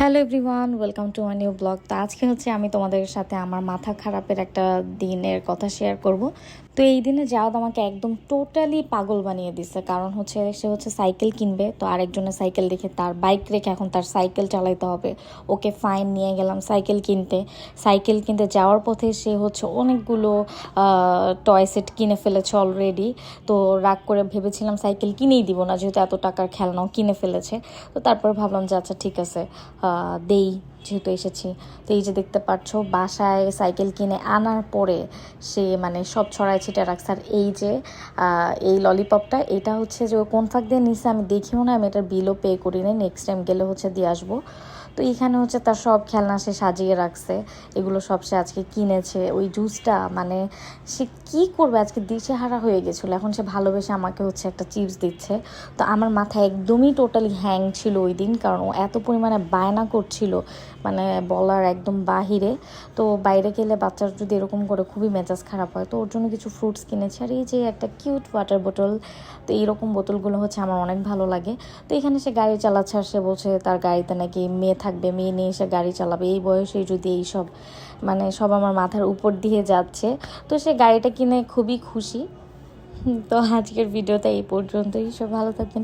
Hello everyone, welcome to my new blog. তো আজকে হচ্ছে আমি তোমাদের সাথে আমার মাথা খারাপের একটা দিনের কথা শেয়ার করব। তো এই দিনে যাওয়াদ আমাকে একদম টোটালি পাগল বানিয়ে দিছে। কারণ হচ্ছে সে হচ্ছে সাইকেল কিনবে, তো আরেকজনের সাইকেল দেখে তার বাইক রেখে এখন তার সাইকেল চালাইতে হবে। ওকে ফাইন নিয়ে গেলাম সাইকেল কিনতে। সাইকেল কিনতে যাওয়ার পথে সে হচ্ছে অনেকগুলো টয় সেট কিনে ফেলেছে অলরেডি তো রাগ করে ভেবেছিলাম সাইকেল কিনেই দিব না, যেহেতু এত টাকার খেলনাও কিনে ফেলেছে। তো তারপর ভাবলাম যে আচ্ছা ঠিক আছে। uh, day. যেহেতু এসেছি, তো এই যে দেখতে পাচ্ছ, বাসায় সাইকেল কিনে আনার পরে সে মানে সব ছড়াই ছিটে রাখছে। আর এই যে এই ললিপপটা, এটা হচ্ছে যে কোন ফাঁক দিয়ে নিছে আমি দেখিও না, আমি এটার বিলও পে করি না নেক্সট টাইম গেলে হচ্ছে দিয়ে আসব। তো এখানে হচ্ছে তার সব খেলনা সে সাজিয়ে রাখছে, এগুলো সব সে আজকে কিনেছে। ওই জুসটা মানে সে কি করবে? আজকে দিশে হারা হয়ে গেছিল, এখন সে ভালোবেসে আমাকে হচ্ছে একটা চিপস দিচ্ছে। তো আমার মাথা একদমই টোটালি হ্যাং ছিল ওই দিন, কারণ ও এত পরিমাণে বায়না করছিল মানে বলার একদম বাহিরে। তো বাইরে গেলে বাচ্চার যদি এরকম করে খুবই মেজাজ খারাপ হয়, তো ওর জন্য কিছু ফ্রুটস কিনেছি। আর এই যে একটা কিউট ওয়াটার বোতল তো এইরকম বোতলগুলো হচ্ছে আমার অনেক ভালো লাগে। তো এখানে সে গাড়ি চালাচ্ছে আর সে বলছে তার গাড়িতে নাকি মেয়ে থাকবে, মেয়ে নিয়ে এসে গাড়ি চালাবে। এই বয়সে যদি এই সব মানে সব আমার মাথার উপর দিয়ে যাচ্ছে। তো সে গাড়িটা কিনে খুবই খুশি। তো আজকের ভিডিওটা এই পর্যন্তই। সব ভালো থাকবেন।